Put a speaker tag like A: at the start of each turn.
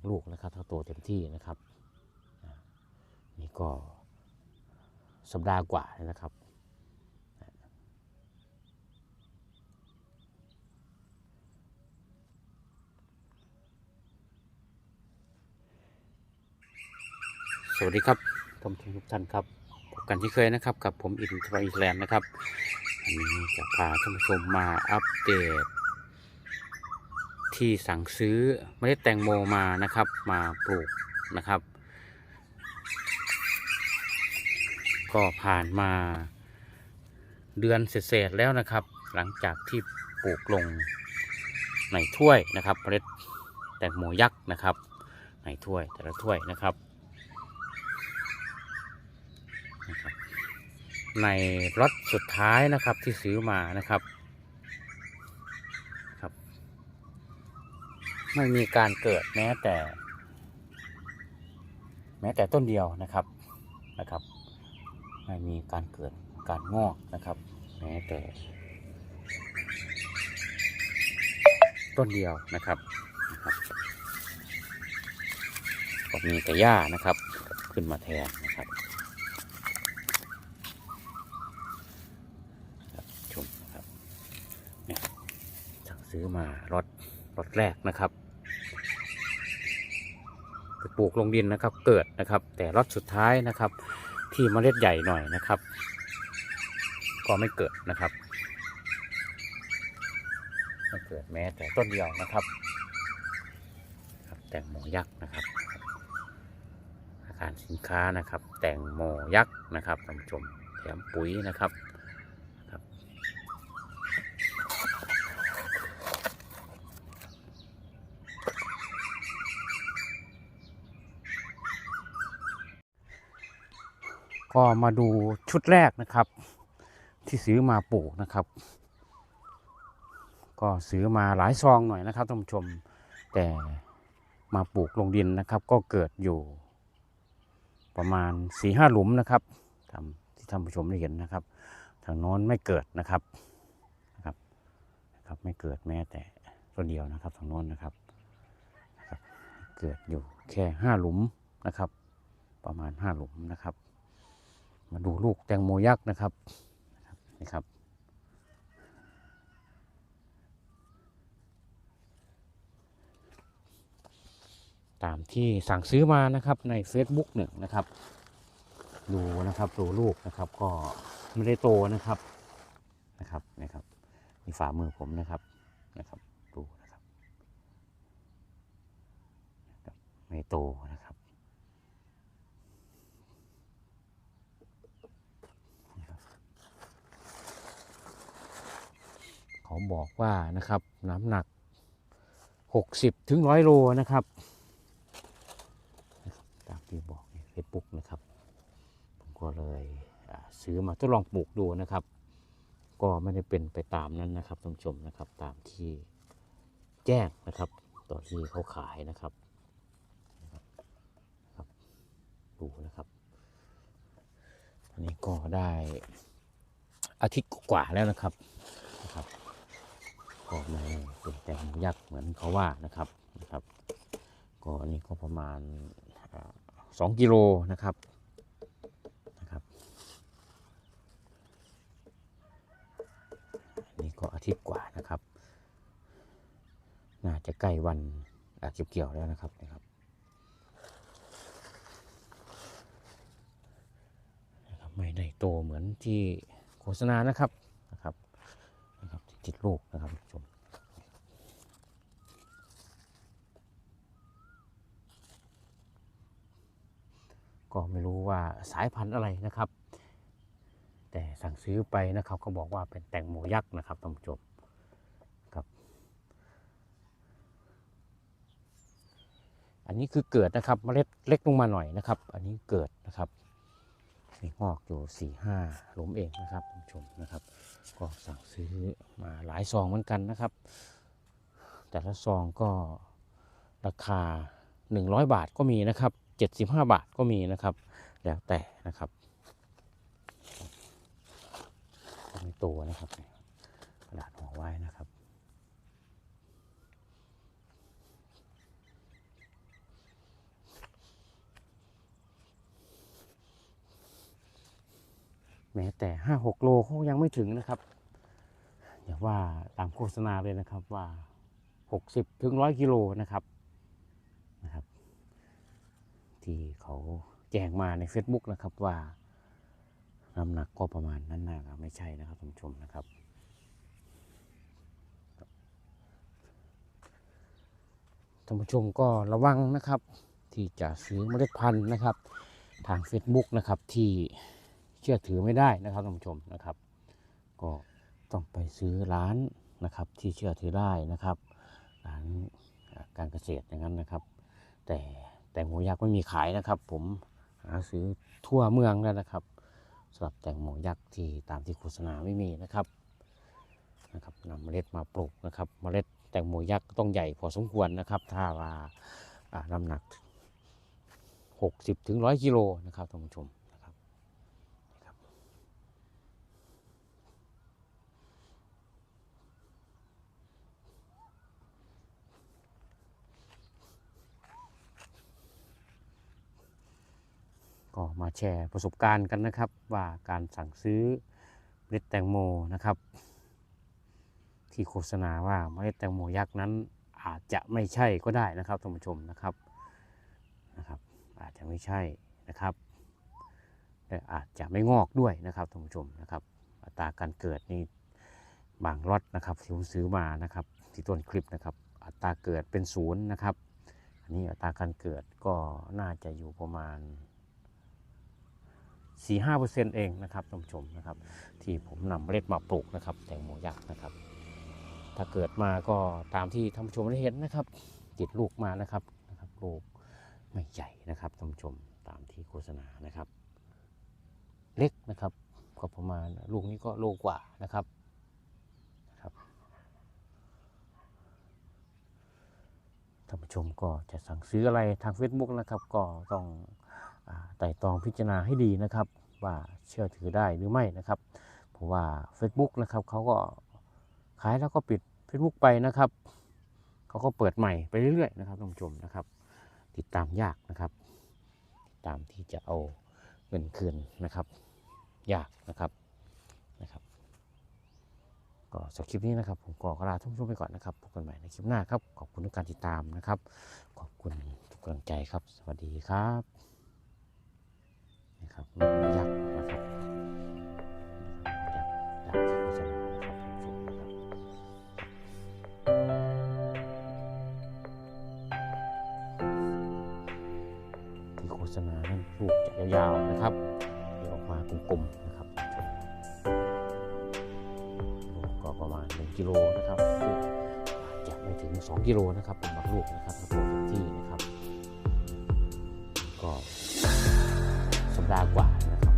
A: กลูกนะครับถ้าโตเต็มที่นะครับ นี่ก็สัปดาห์กว่านะครับสวัสดีครับท่านผู้ชมทุกท่านครับพบกันที่เคยนะครับ กับผมอินทราอิสแลนด์นะครับวันนี้จะพาท่านผู้ชมมาอัปเดต ที่สั่งซื้อเมล็ดแตงโมมานะครับ มาปลูกนะครับ ก็ผ่านมาเดือนเศษแล้วนะครับ หลังจากที่ปลูกลงในถ้วยนะครับเมล็ดแตงโมยักษ์นะครับ ในถ้วยแต่ละถ้วยนะครับนรับในรถสุดท้ายนะครับที่ซื้อมานะครับ ไม่มีการเกิดแม้แต่ แม้แต่ต้นเดียวนะครับนะครับ ไม่มีการเกิดการงอกนะครับ แม้แต่ ต้นเดียวนะครับก็มีแต่หญ้านะครับ ขึ้นมาแทนนะครับชมครับเนี่ยสั่งซื้อมารถรถแรกนะครับ ปลูกลงดินนะครับเกิดนะครับ แต่รถสุดท้ายนะครับ ที่เมล็ดใหญ่หน่อยนะครับ ก็ไม่เกิดนะครับไม่เกิดแม้แต่ต้นเดียวนะครับครับแตงโมยักษ์นะครับ อาคารสินค้านะครับ แตงโมยักษ์นะครับท่านผู้ชมแถมปุ๋ยนะครับ ก็มาดูชุดแรกนะครับ ที่ซื้อมาปลูกนะครับ ก็ซื้อมาหลายซองหน่อยนะครับท่านผู้ชมแต่มาปลูกลงดินนะครับ ก็เกิดอยู่ประมาณสี่ห้าหลุมนะครับทำที่ท่านผู้ชมได้เห็นนะครับ ทางโน้นไม่เกิดนะครับนะครับนะครับ ไม่เกิดแม้แต่ต้นเดียวนะครับทางโน้นนะครับนะครับ เกิดอยู่แค่ห้าหลุมนะครับ ประมาณห้าหลุมนะครับ มาดูลูกแตงโมยักษ์นะครับนะครับนี่ครับ ตามที่สั่งซื้อมานะครับใน Facebook หนึ่งนะครับ ดูนะครับดูลูกนะครับก็ไม่ได้โตนะครับนะครับนะครับมีฝ่ามือผมนะครับนะครับดูนะครับไม่โตนะครับ เขาบอกว่านะครับน้ำหนัก 60ถึงร้อยโลนะครับตามที่บอกในเฟซบุ๊กนะครับผมก็เลยซื้อมาทดลองปลูกดูนะครับ ก็ไม่ได้เป็นไปตามนั้นนะครับท่านผู้ชมนะครับตามที่แจ้งนะครับต่อที่เขาขายนะครับดูนะครับอันนี้ก็ได้อาทิตย์กว่าแล้วนะครับนะครับ ก็ไม่เป็นแตงยักษ์เหมือนเขาว่านะครับนะครับ ก็อันนี่ก็ประมาณสองกิโลนะครับนะครับนี่ก็อาทิตย์กว่านะครับ น่าจะใกล้วันอาเก็บเกี่ยวแล้วนะครับนะครับไม่ได้โตเหมือนที่โฆษณานะครับ ติดลูกนะครับท่านผู้ชมก็ไม่รู้ว่าสายพันธุ์อะไรนะครับ แต่สั่งซื้อไปนะครับก็บอกว่าเป็นแตงโมยักษ์นะครับท่านผู้ชมครับ อันนี้คือเกิดนะครับเมล็ดเล็กลงมาหน่อยนะครับ อันนี้เกิดนะครับ มีงอกอยู่สี่ห้าหลุมเองนะครับท่านผู้ชมนะครับ ก็สั่งซื้อมาหลายซองเหมือนกันนะครับ แต่ละซองก็ราคา 100 บาทก็มีนะครับ 75 บาทก็มีนะครับ แล้วแต่นะครับในตัวนะครับกระดาษห่อไว้นะครับ แม้แต่ห้าหกโลเขายังไม่ถึงนะครับ อย่าว่าตามโฆษณาเลยนะครับว่าหกสิบถึงร้อยกิโลนะครับนะครับ ที่เขาแจ้งมาใน Facebook นะครับว่าน้ำหนักก็ประมาณนั้นนะครับไม่ใช่นะครับท่านผู้ชมนะครับท่านผู้ชมก็ระวังนะครับ ที่จะซื้อเมล็ดพันธุ์นะครับ ทาง Facebook นะครับที่ เชื่อถือไม่ได้นะครับท่านผู้ชมนะครับ ก็ต้องไปซื้อร้านนะครับที่เชื่อถือได้นะครับร้านการเกษตรอย่างนั้นนะครับ แต่แตงโมยักษ์ไม่มีขายนะครับ ผมหาซื้อทั่วเมืองแล้วนะครับสำหรับแตงโมยักษ์ที่ตามที่โฆษณาไม่มีนะครับนะครับนำเมล็ดมาปลูกนะครับ เมล็ดแตงโมยักษ์ต้องใหญ่พอสมควรนะครับ ถ้าว่าอ่าน้ำหนัก 60ถึง100กิโลนะครับท่านผู้ชมนะครับนะครับ ก็มาแชร์ประสบการณ์กันนะครับ ว่าการสั่งซื้อเมล็ดแตงโมนะครับ ที่โฆษณาว่าเมล็ดแตงโมยักษ์นั้นอาจจะไม่ใช่ก็ได้นะครับท่านผู้ชมนะครับนะครับ อาจจะไม่ใช่นะครับและอาจจะไม่งอกด้วยนะครับท่านผู้ชมนะครับอัตราการเกิดนี่บางล็อตนะครับที่ผมซื้อมานะครับที่ต้นคลิปนะครับ อัตราเกิดเป็นศูนย์นะครับ อันนี้อัตราการเกิดก็น่าจะอยู่ประมาณ 4-5%เองนะครับท่านผู้ชมนะครับ ที่ผมนำเมล็ดมาปลูกนะครับ แตงโมยักษ์นะครับ ถ้าเกิดมาก็ตามที่ท่านผู้ชมได้เห็นนะครับติดลูกมานะครับนะครับลูกไม่ใหญ่นะครับท่านผู้ชมตามที่โฆษณานะครับ เล็กนะครับก็ประมาณลูกนี้ก็โลกว่านะครับนะครับท่านผู้ชมก็จะสั่งซื้ออะไรทาง Facebook นะครับ ก็ต้อง ไต่ตองพิจารณาให้ดีนะครับ ว่าเชื่อถือได้หรือไม่นะครับ เพราะว่า Facebook นะครับเขาก็ขายแล้วก็ปิด Facebook ไปนะครับเขาก็เปิดใหม่ไปเรื่อยๆนะครับท่านผู้ชมนะครับ ติดตามยากนะครับติดตามที่จะเอาเงินคืนนะครับ ยากนะครับนะครับก็สำหรับคลิปนี้นะครับ ผมก็ลาท่านผู้ชมไปก่อนนะครับพบกันใหม่ในคลิปหน้าครับ ขอบคุณทุกการติดตามนะครับ ขอบคุณทุกกำลังใจครับ สวัสดีครับ นะครับนกยักษ์นะครับยักษ์ยักษ์ที่โฆษณานะครับท่านผู้ชมนะครับที่โฆษณานั้นลูกจะยาวๆนะครับเดี๋ยวออกมากลมๆนะครับลูกก็ประมาณ1กิโลนะครับลูกอาจจะไม่ถึง 2 กิโลนะครับเป็นบางลูกนะครับถ้าโตเต็มที่นะครับก็ ห์กว่านะครับ